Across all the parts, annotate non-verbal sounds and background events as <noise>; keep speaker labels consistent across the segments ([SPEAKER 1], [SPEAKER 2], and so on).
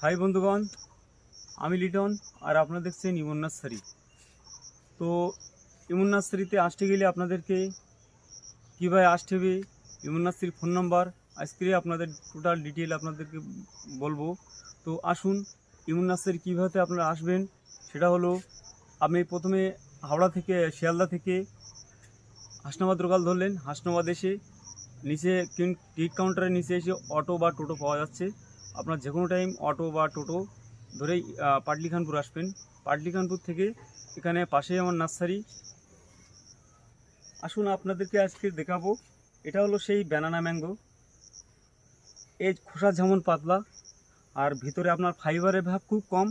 [SPEAKER 1] High বন্ধুগণ। আমি লিটন, আর আপনারা দেখছেন ইমন নার্সারি। তো, ইমন নার্সারিতে আসতে গেলে আপনাদেরকে কীভাবে আসতে হবে, ইমন নার্সারির ফোন নাম্বার আজকে আপনাদের টোটাল ডিটেল আপনাদেরকে বলব। তো, আসুন, ইমন নার্সারি কীভাবে আপনারা আসবেন, সেটা হলো, আপনি প্রথমে হাওড়া থেকে, শিয়ালদা থেকে হাসনাবাদ লোকাল ধরলেন। হাসনাবাদ এসে নিচে টিকিট কাউন্টারের নিচে এসে অটো বা টোটো পাওয়া যাচ্ছে। আপনার যে কোনো টাইম অটো বা টোটো ধরেই পাটলিখানপুর আসবেন। পাটলিখানপুর থেকে এখানে পাশেই আমার নার্সারি। আসুন আপনাদেরকে আজকে দেখাবো। এটা হলো সেই ব্যানানা ম্যাঙ্গো এই খোসা যেমন পাতলা, আর ভিতরে আপনার ফাইবারের ভাগ খুব কম।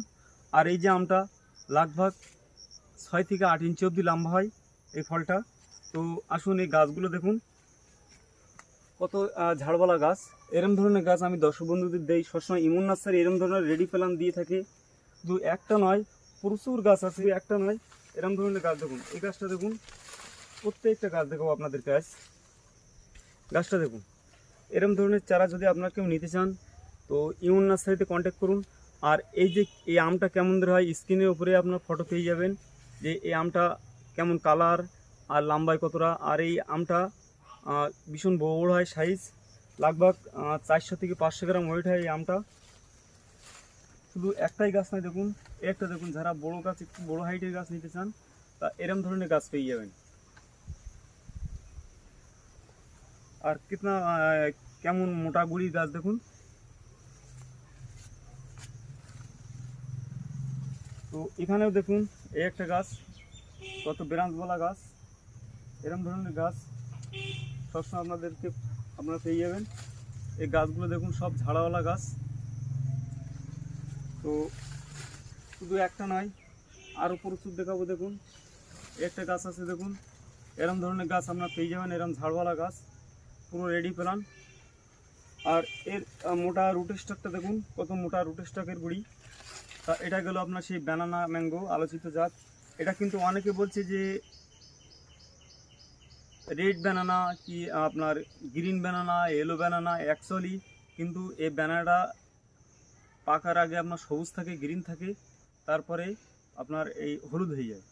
[SPEAKER 1] আর এই যে আমটা লাগভাগ ছয় থেকে আট ইঞ্চি অবধি লম্বা হয় এই ফলটা। তো আসুন এই গাছগুলো দেখুন। কত ঝাড়ওয়ালা গাছ? এরম ধরনের গাছ আমি দর্শক বন্ধুদের দেই। সবসময় ইমন নার্সারি এরম ধরনের রেডি প্ল্যান দিয়ে থাকে। দু একটা নয়, প্রচুর গাছ আছে একটা নয়, এরম ধরনের গাছ দেখুন। এই গাছটা দেখুন, প্রত্যেকটা গাছ দেখাবো আপনাদের গাছ গাছটা দেখুন। এরম ধরনের চারা যদি আপনার কেউ নিতে চান, তো ইমন নার্সারিতে কন্ট্যাক্ট করুন। আর এই যে, এই আমটা কেমন ধরে হয় স্ক্রিনের উপরে আপনার ফটো পেয়ে যাবেন যে, এই আমটা কেমন কালার আর লম্বায় কতটা। আর এই আমটা ভীষণ বড় বড় হয় সাইজ লাগভাগ চারশো থেকে পাঁচশো গ্রাম ওয়েট হয় এই আমটা। শুধু একটাই গাছ নয়, দেখুন, একটা দেখুন, যারা বড় গাছ, একটু বড় হাইটের গাছ নিতে চান তা এরম ধরনের গাছ পেয়ে যাবেন। আর কিতনা কেমন মোটা গুড়ির গাছ, দেখুন। তো এখানেও দেখুন, এই একটা গাছ, কত ব্রাঞ্চওয়ালা গাছ, এরম ধরনের গাছ। সবসময় আপনাদেরকে আপনারা পেয়ে যাবেন। এই গাছগুলো দেখুন, সব ঝাড়াওয়ালা গাছ। তো শুধু একটা নয় আরও প্রচুর দেখাবো দেখুন। একটা গাছ আছে দেখুন, এরম ধরনের গাছ আপনারা পেয়ে যাবেন, এরম ঝাড়ওয়ালা গাছ, পুরো রেডি প্ল্যান আর এর মোটা রুট স্টকটা দেখুন, কত মোটা রুট স্টকের গুড়ি। তা এটা গেল আপনার সেই ব্যানানা ম্যাঙ্গো আলোচিত জাত। এটা কিন্তু অনেকে বলছে যে রেড ব্যানানা কি আপনার green banana yellow banana actually কিন্তু এই ব্যানানাটা পাকার আগে আপনার সবুজ থাকে গ্রিন থাকে, তারপরে আপনার এই হলুদ হয়ে যায়।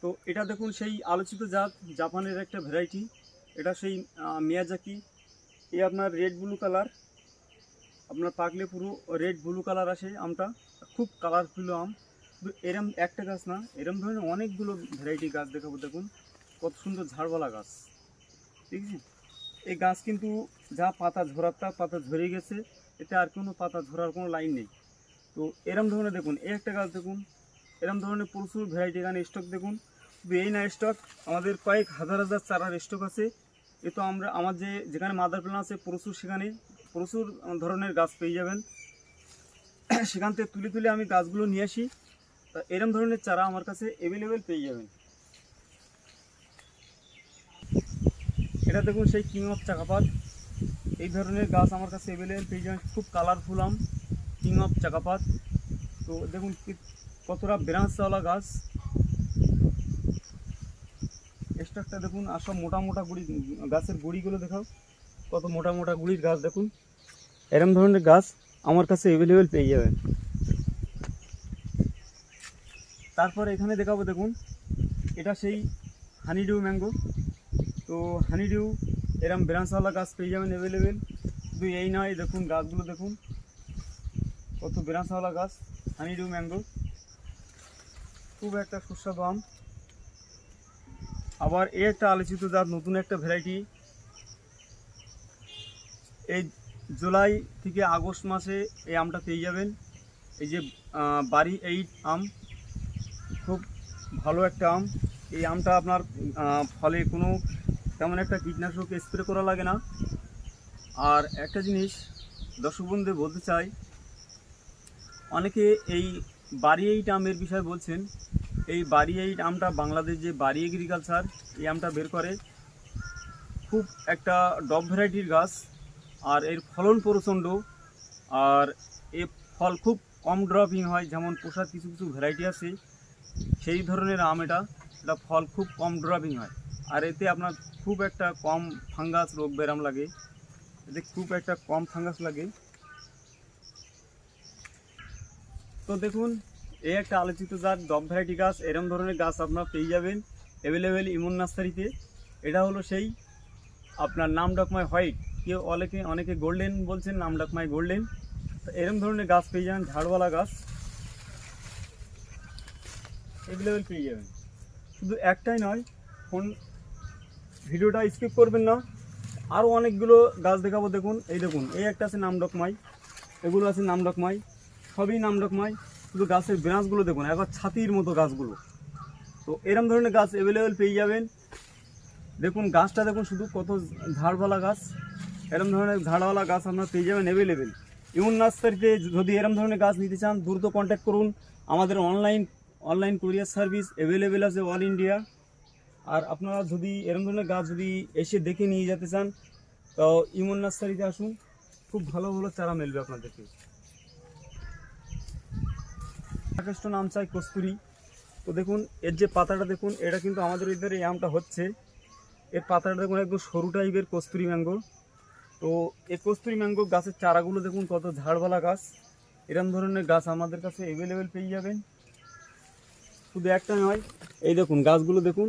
[SPEAKER 1] তো এটা দেখুন সেই আলোচিত জাত, জাপানের একটা ভ্যারাইটি এটা সেই মিয়াজাকি এই আপনার রেড ব্লু কালার আপনার পাকলে পুরো রেড ব্লু কালার আসে আমটা, খুব কালারফুল আম। এরম একটা গাছ না, এরম ধরনের অনেকগুলো ভ্যারাইটি গাছ দেখাবো, দেখুন, কত সুন্দর ঝাড়ওয়ালা গাছ, ঠিক আছে? এই গাছ কিন্তু যা পাতা ঝরার তা পাতা ঝরে গেছে, এতে আর কোনো পাতা ঝরার কোনো লাইন নেই। তো এরম ধরনের দেখুন, এই একটা গাছ দেখুন, এরম ধরনের প্রচুর ভ্যারাইটি এখানে স্টক দেখুন। শুধু এই না স্টক আমাদের কয়েক হাজার হাজার চারার স্টক আছে। এ তো আমরা, আমার যে, যেখানে মাদার প্ল্যান আছে, প্রচুর সেখানে, প্রচুর ধরনের গাছ পেয়ে যাবেন। সেখান থেকে তুলে তুলে আমি গাছগুলো নিয়ে আসি। তা এরম ধরনের চারা আমার কাছে অ্যাভেলেবেল পেয়ে যাবেন। এটা দেখুন সেই কিং অফ চাকাপাত। এই ধরনের গাছ আমার কাছে অ্যাভেলেবেল পেয়ে যাবেন। খুব কালারফুল আম, কিং অফ চাকাপাত। তো দেখুন কতটা ব্রাঞ্চওয়ালা গাছ। স্টকটা দেখুন, আর সব মোটা মোটা গুড়ি, গাছের গুড়িগুলো দেখাও। কত মোটা মোটা গুড়ির গাছ দেখুন। এরম ধরনের গাছ আমার কাছে অ্যাভেলেবেল পেয়ে যাবেন। তারপর এখানে দেখাবো দেখুন, এটা সেই হানিডিউ ম্যাঙ্গো তো হানিডিউ এরম ব্রাঞ্চওয়ালা গাছ পেয়ে যাবেন অ্যাভেলেবেল শুধু এই নয়, দেখুন, গাছগুলো দেখুন, কত ব্রাঞ্চওয়ালা গাছ হানিডিউ ম্যাঙ্গো খুব একটা সুস্বাদু আম। আবার এই একটা আলোচিত জাত, নতুন একটা ভ্যারাইটি এই জুলাই থেকে আগস্ট মাসে এই আমটা পেয়ে যাবেন। এই যে বাড়ি এইট আম। খুব ভালো একটা আম। এই আমটা আপনার ফলে কোনো তেমন একটা কীটনাশক স্প্রে করা লাগে না। আর একটা জিনিস দর্শক বন্ধুদের বলতে চাই, অনেকে এই বাড়ি এইট আমের বিষয়ে বলছেন। এই বাড়ি এইট আমটা বাংলাদেশ যে বাড়ি এগ্রিকালচার এই আমটা বের করে। খুব একটা ডব ভ্যারাইটির গাছ, আর এর ফলন প্রচণ্ড। আর এ ফল খুব কম ড্রপিং হয়, যেমন পোষার কিছু কিছু ভ্যারাইটি আছে। সেই ধরনের আম এটা এটা ফল খুব কম ড্রপিং হয়। আর এতে আপনার খুব একটা কম ফাঙ্গাস রোগ ব্যারাম লাগে। এতে খুব একটা কম ফাঙ্গাস লাগে। তো দেখুন এই একটা আলোচিত জাত ডব ভ্যারাইটি গাছ। এরম ধরনের গাছ আপনার পেয়ে যাবেন অ্যাভেলেবেল ইমন নার্সারিতে। এটা হলো সেই, আপনার নাম ডকমাই হোয়াইট। কেউ অনেকে অনেকে গোল্ডেন বলছেন, নাম ডকমাই গোল্ডেন। তো এরম ধরনের গাছ পেয়ে যান ঝাড়ওয়ালা গাছ। অ্যাভেলেবেল পেয়ে যাবেন। শুধু একটাই নয়, ফোন ভিডিওটা স্কিপ করবেন না। আরও অনেকগুলো গাছ দেখাবো, দেখুন। এই দেখুন, এই একটা আছে নাম ডকমাই এগুলো আছে নাম ডকমাই সবই নাম ডকমাই শুধু গাছের ব্রাঞ্চগুলো দেখুন, একবার ছাতির মতো গাছগুলো। তো এরম ধরনের গাছ অ্যাভেলেবেল পেয়ে যাবেন। দেখুন, গাছটা দেখুন শুধু কত ঝাড়ওয়ালা গাছ। এরম ধরনের ঝাড়ওয়ালা গাছ আপনারা পেয়ে যাবেন অ্যাভেলেবেল ইউন নার্সারিতে যদি এরম ধরনের গাছ নিতে চান, দ্রুত কন্ট্যাক্ট করুন। আমাদের online online courier service available আছে অল ইন্ডিয়া আর আপনারা যদি এরম ধরনের গাছ যদি এসে দেখে নিয়ে যেতে চান তো ইমন নার্সারিতে আসুন। খুব ভালো ভালো চারা মিলবে আপনাদেরকে। যথেষ্ট নাম চাই কস্তুরি। তো দেখুন, এর যে পাতাটা দেখুন, এটা কিন্তু আমাদের এদের এই আমটা হচ্ছে। এর পাতাটা দেখুন, একদম সরু টাইপের কস্তুরি ম্যাঙ্গো তো এই কস্তুরি ম্যাঙ্গো গাছের চারাগুলো দেখুন, কত ঝাড়ওয়ালা গাছ। এরম ধরনের গাছ আমাদের কাছে অ্যাভেলেবেল পেয়ে যাবেন। শুধু একটা নয় এই দেখুন, গাছগুলো দেখুন,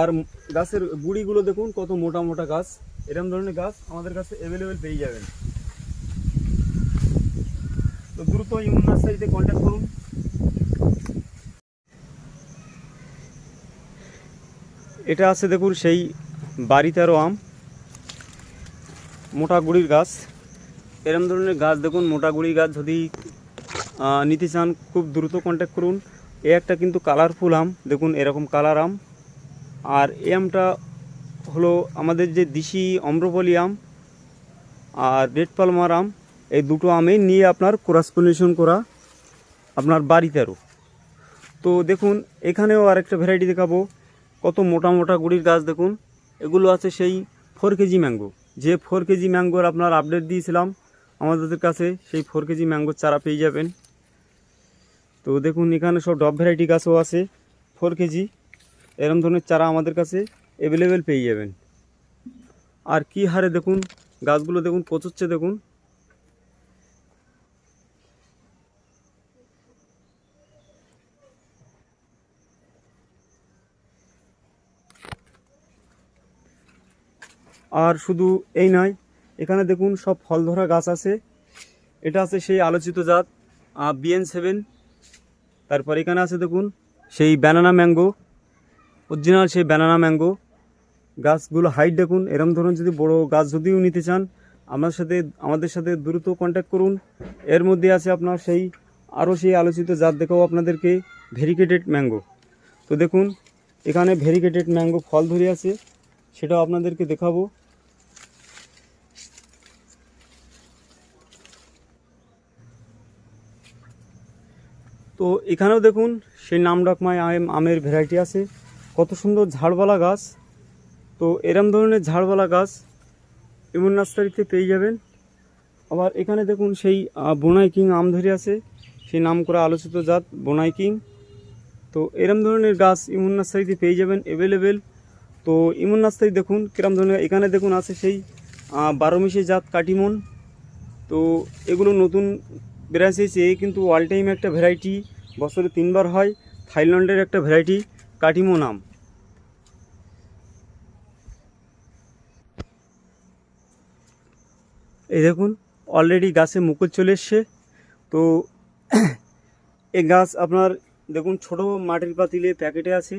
[SPEAKER 1] আর গাছের গুড়িগুলো দেখুন, কত মোটা মোটা গাছ। এরম ধরনের গাছ আমাদের কাছে অ্যাভেলেবেল পেয়ে যাবেন। তো দ্রুত ইমন নার্সারিতে কন্ট্যাক্ট করুন। এটা আছে দেখুন সেই বাড়িতেরও আম। মোটা গুড়ির গাছ। এরম ধরনের গাছ দেখুন, মোটা গুড়ি গাছ। যদি নিতে চান, খুব দ্রুত কন্ট্যাক্ট করুন। এ একটা কিন্তু কালারফুল আম, দেখুন এরকম কালার আম। আর এ আমটা হলো আমাদের যে দিশি অম্রপলি আম আর রেড পালমার আম, এই দুটো আমে নিয়ে আপনার কোরাসপোনেশন করা আপনার বাড়িতেরও তো দেখুন, এখানেও আরেকটা ভ্যারাইটি দেখাবো। কত মোটা মোটা গুড়ির গাছ দেখুন। এগুলো আছে সেই ফোর কেজি ম্যাঙ্গো যে ফোর কেজি ম্যাঙ্গোর আপনার আপডেট দিয়েছিলাম আমাদের কাছে, সেই ফোর কেজি ম্যাঙ্গোর চারা পেয়ে যাবেন। দেখুন, এখানে সব ডব ভ্যারাইটি গাছও আছে ফোর কেজি এরম ধরনের চারা আমাদের কাছে অ্যাভেলেবেল পেয়ে যাবেন। আর কি হারে দেখুন, গাছগুলো দেখুন পচচ্ছে দেখুন। আর শুধু এই নয়, এখানে দেখুন সব ফল ধরা গাছ আছে। এটা আছে সেই আলোচিত জাত বিএন সেভেন তারপর এখানে আছে দেখুন, সেই ব্যানানা ম্যাঙ্গো অরিজিনাল সেই ব্যানানা ম্যাঙ্গো গাছগুলো হাইট দেখুন, এরম ধরুন যদি বড় গাছ যদিও নিতে চান, আমার সাথে, আমাদের সাথে দ্রুত কন্ট্যাক্ট করুন। এর মধ্যে আছে আপনার সেই, আরও সেই আলোচিত জাত দেখাও আপনাদেরকে ভেরিকেটেড ম্যাঙ্গো তো দেখুন, এখানে ভেরিকেটেড ম্যাঙ্গো ফল ধরে আছে, সেটাও আপনাদেরকে দেখাবো। তো এখানেও দেখুন, সেই নামডাকমায় আম আমের ভ্যারাইটি আছে। কত সুন্দর ঝাড়ওয়ালা গাছ। তো এরম ধরনের ঝাড়ওয়ালা গাছ ইমন নার্সারিতে পেয়ে যাবেন। আবার এখানে দেখুন, সেই বোনাই কিং আম ধরে আছে। সেই নাম করা আলোচিত জাত বোনাই কিং। তো এরম ধরনের গাছ ইমন নার্সারিতে পেয়ে যাবেন অ্যাভেলেবেল তো ইমন নার্সারি দেখুন, কিরম ধরনের, এখানে দেখুন আছে সেই বারোমিশে জাত কাটিমন। তো এগুলো নতুন এসে এ কিন্তু অল টাইম একটা ভ্যারাইটি বছরে তিনবার হয় থাইল্যান্ডের একটা ভ্যারাইটি কাটিমো নাম। এই দেখুন অলরেডি গাছে মুকুল চলে এসছে। তো <coughs> এই গাছ আপনার, দেখুন, ছোট মাটির পাতিলে প্যাকেটে আছে।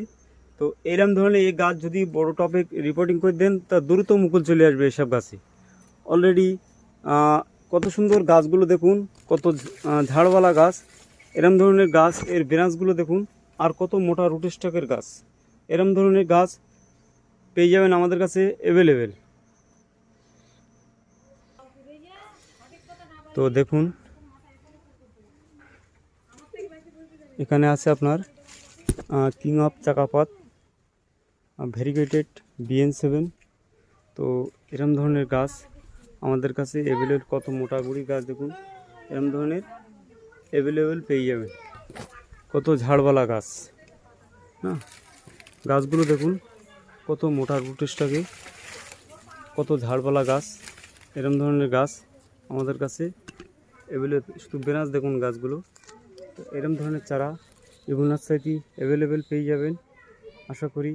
[SPEAKER 1] তো এরম ধরনের এই গাছ যদি বড় টপিক রিপোর্টিং করে দেন, তা দ্রুত মুকুল চলে আসবে এসব গাছে। অলরেডি কত সুন্দর গাছগুলো দেখুন, কত ঝাড়ওয়ালা গাছ। এরম ধরনের গাছ এর ব্রাঞ্চগুলো দেখুন, আর কত মোটা রুট স্টকের গাছ। এরম ধরনের গাছ পেয়ে যাবেন আমাদের কাছে অ্যাভেলেবেল তো দেখুন, এখানে আছে আপনার king of চাকাপাত variegated BN seven তো এরম ধরনের গাছ আমাদের কাছে অ্যাভেলেবেল কত মোটা গুড়ি গাছ দেখুন। এরম ধরনের অ্যাভেলেবেল পেয়ে যাবেন। কত ঝাড়ওয়ালা গাছ। না গাছগুলো দেখুন, কত মোটা রুটেসটাকে কত ঝাড়ওয়ালা গাছ, এরম ধরনের গাছ আমাদের কাছে এগুলো শুধু বেনাজ দেখুন গাছগুলো, এরম ধরনের চারা ইবু নার্সারিতে অ্যাভেলেবেল পেয়ে যাবেন। আশা করি